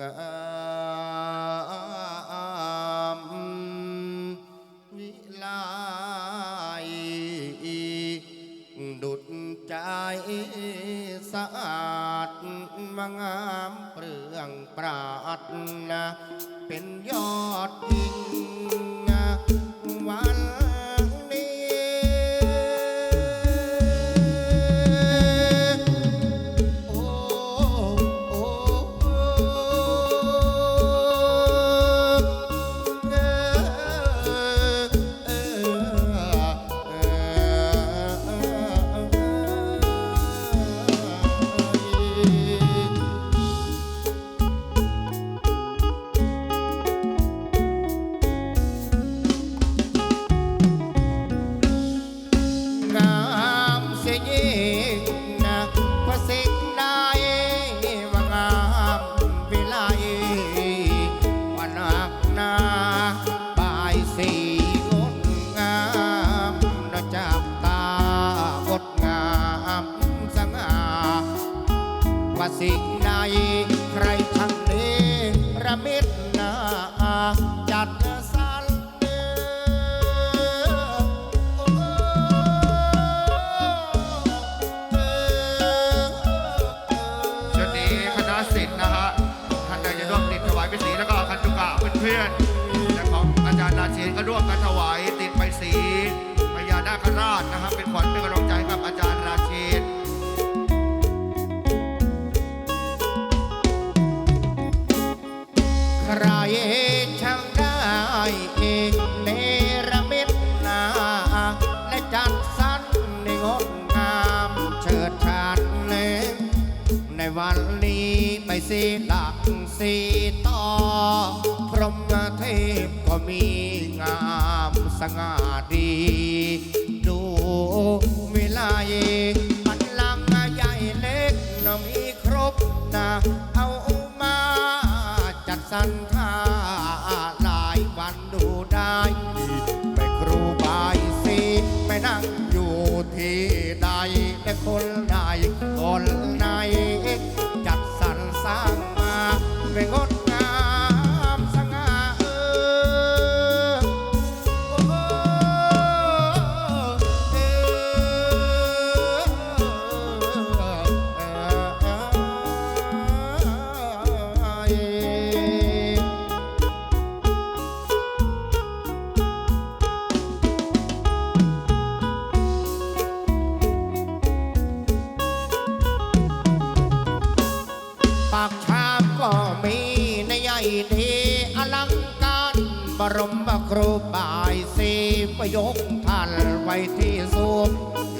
งามวิไลดุดใจสะอาดมางามเปลืองปราดนะเป็นยอดยิ่ง ว่าสิ่งใดใครช่างเนระมิดหนาจัดสรรเนื้อชุดนี้คณะศิลป์นะฮะท่านใดจะร่วมติดถวายเป็นสีแล้วก็คันตุกะเพื่อนๆและของอาจารย์ราเชนก็ร่วมกันถวายติดไปสีพญานาคราชนะฮะเป็นขวัญเป็น จัดสรรในงดงามเชิดชาญเลในวันนี้ไปสีหลักสีต่อ พรหมเทพก็มีงามสง่าดี คนใดคน รมครูบายสีประยกท่านไว้ที่สูง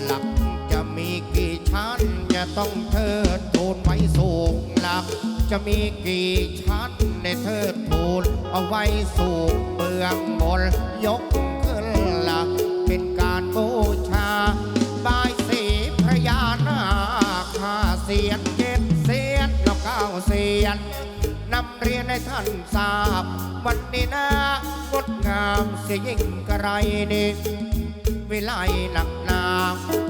หลักจะมีกี่ชั้นจะต้องเทิดทูนไว้สูงหลัก จะมีกี่ชั้นในเทิดทูนเอาไว้สูงเบื้องบนยกขึ้นหลัก เป็นการบูชาบายสีพระยานาคาเสียนเจ็ดเสียนแล้วเก้าเสียน เรียนให้ท่านทราบ วันนี้นะงดงามเสียยิ่งกระไรนี่วิไลหนักหนา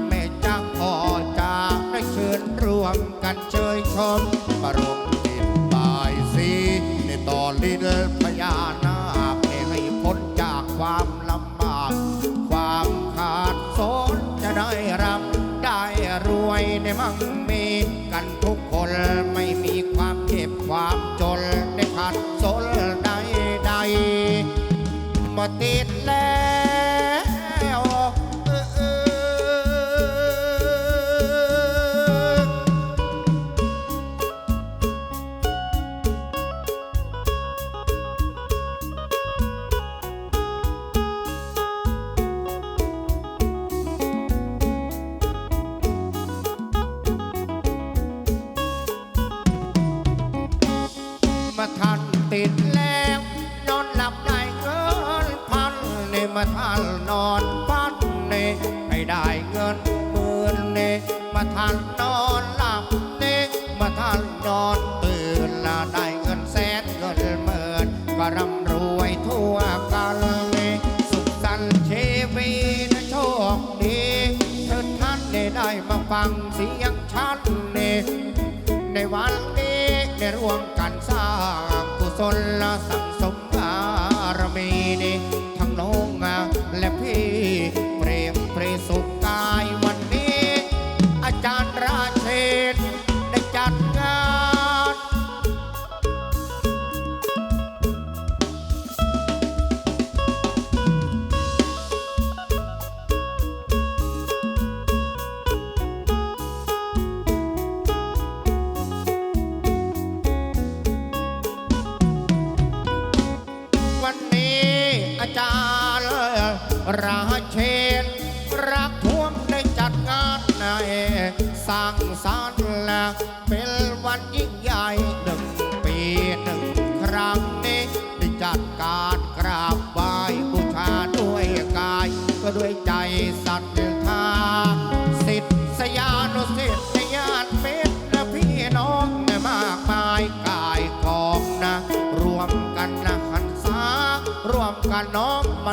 แม่จ้าพ่อจ้าได้เชิญรวมกันเชยชมประรมติดบายสีในตอนลิ้นพญานา ๆมาติดแล้วมาทันติดแล้ว เนมาทันนอนพันเนให้ได้เงินหมื่นเนมาทันนอนหลับเนมาทันนอนตื่นละได้เงินแสนเงินหมื่นก็ร่ำรวยทั่วกันเนสุขสันต์ชีวิตโชคดีเธอท่านได้ได้มาฟังเสียงฉันเนในวันนี้ในร่วมกันสร้างกุศลและสัง ราเช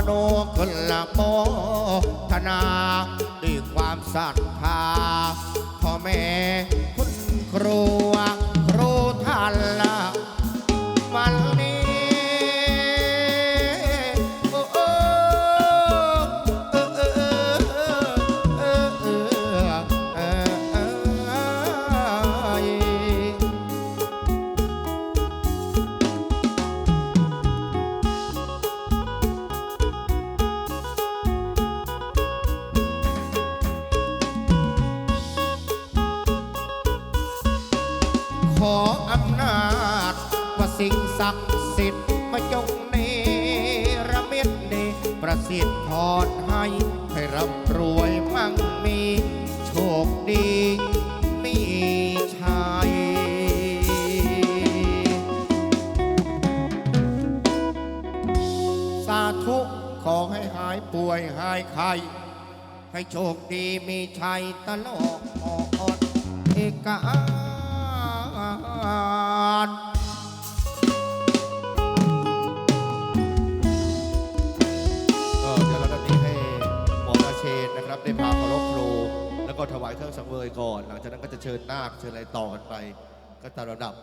โนขึ้นละโมทนาด้วยความศรัทธาพ่อแม่คุณครู อำนาจ ว่าสิ่งศักดิ์สิทธิ์มาจงเนรมิตเนประสิทธิ์พรให้ ให้ร่ำรวยมั่งมี โชคดีมีชัยสาธุขอให้หายป่วยหายไข้ให้โชคดีมีชัยตลอดอดเอกา ลก็เดี๋ยวเราจะนี้ให้หมอราเชนนะครับ ได้พาเคารพครู แล้วก็ถวายเครื่องสังเวยก่อน หลังจากนั้นก็จะเชิญนาคเชิญอะไรต่อกันไป ก็ตามระดับ